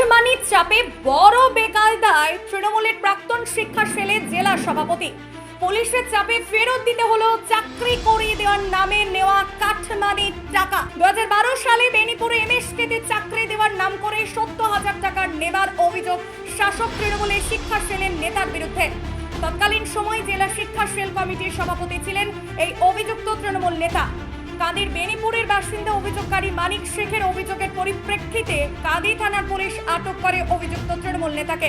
কাঠমানির চাপে বড় বেকায়দায় তৃণমূলের প্রাক্তন শিক্ষা সেলে জেলা সভাপতি। পুলিশের চাপে ফেরত দিতে হলো চাকরি করিয়ে দেওয়ার নামে নেওয়া কাঠমানির টাকা। দুহাজার বারো সালে বেনিপুরে এমএসকেতে চাকরি দেওয়ার নাম করে সত্তর হাজার টাকার নেবার অভিযোগ শাসক তৃণমূলের শিক্ষা সেলের নেতার বিরুদ্ধে। তৎকালীন সময় জেলা শিক্ষা সেল কমিটির সভাপতি ছিলেন এই অভিযুক্ত তৃণমূল নেতা। কাদের বেনিপুরের বাসিন্দা অভিযোগকারী মানিক শেখের অভিযোগের পরিপ্রেক্ষিতে কাদি থানার পুলিশ আটক করে অভিযুক্ত তৃণমূল নেতাকে।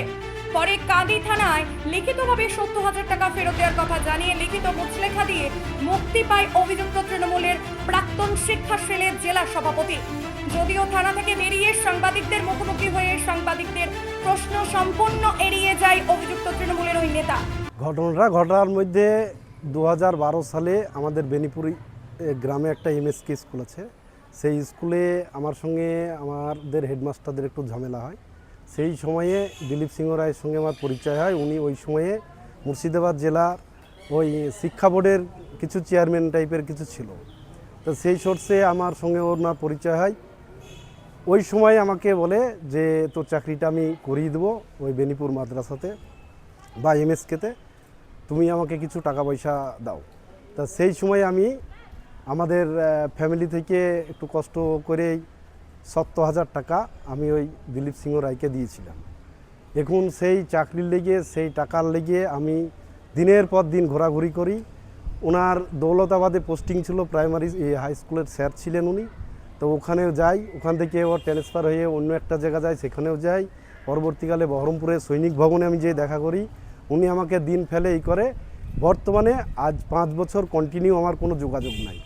পরে কাদি থানায় লিখিতভাবে সত্তর হাজার টাকা ফেরত দেওয়ার কথা জানিয়ে লিখিত মুচলেখা দিয়ে মুক্তি পায় অভিযুক্ত তৃণমূলের প্রাক্তন শিক্ষা সেলের জেলা সভাপতি। যদিও থানা থেকে বেরিয়ে সাংবাদিকদের মুখোমুখি হয়ে সাংবাদিকদের প্রশ্ন সম্পূর্ণ এড়িয়ে যায় অভিযুক্ত তৃণমূলের ওই নেতা। ঘটনাটা, ঘটনার মধ্যে দু হাজার বারো সালে আমাদের বেনিপুরি গ্রামে একটা এমএসকে স্কুল আছে। সেই স্কুলে আমার সঙ্গে আমাদের হেডমাস্টারদের একটু ঝামেলা হয়। সেই সময়ে দিলীপ সিংহ রায়ের সঙ্গে আমার পরিচয় হয়। উনি ওই সময়ে মুর্শিদাবাদ জেলার ওই শিক্ষা বোর্ডের কিছু চেয়ারম্যান টাইপের কিছু ছিল। তো সেই সোর্সে আমার সঙ্গে ওনার পরিচয় হয়। ওই সময় আমাকে বলে যে, তোর চাকরিটা আমি করিয়ে দেবো ওই বেনিপুর মাদ্রাসাতে বা এমএসকেতে তুমি আমাকে কিছু টাকা পয়সা দাও। তা সেই সময় আমি আমাদের ফ্যামিলি থেকে একটু কষ্ট করেই সত্তর হাজার টাকা আমি ওই দিলীপ সিংহ রায়কে দিয়েছিলাম। এখন সেই চাকরির লেগে, সেই টাকার লেগে আমি দিনের পর দিন ঘোরাঘুরি করি। ওনার দৌলতাবাদে পোস্টিং ছিল প্রাইমারি হাই স্কুলের স্যার ছিলেন উনি। তো ওখানেও যাই, ওখান থেকে ওর ট্রান্সফার হয়ে অন্য একটা জায়গা যায়, সেখানেও যাই। পরবর্তীকালে বহরমপুরে সৈনিক ভবনে আমি যেয়ে দেখা করি। উনি আমাকে দিন ফেলে এই করে। বর্তমানে আজ পাঁচ বছর কন্টিনিউ আমার কোনো যোগাযোগ নাই।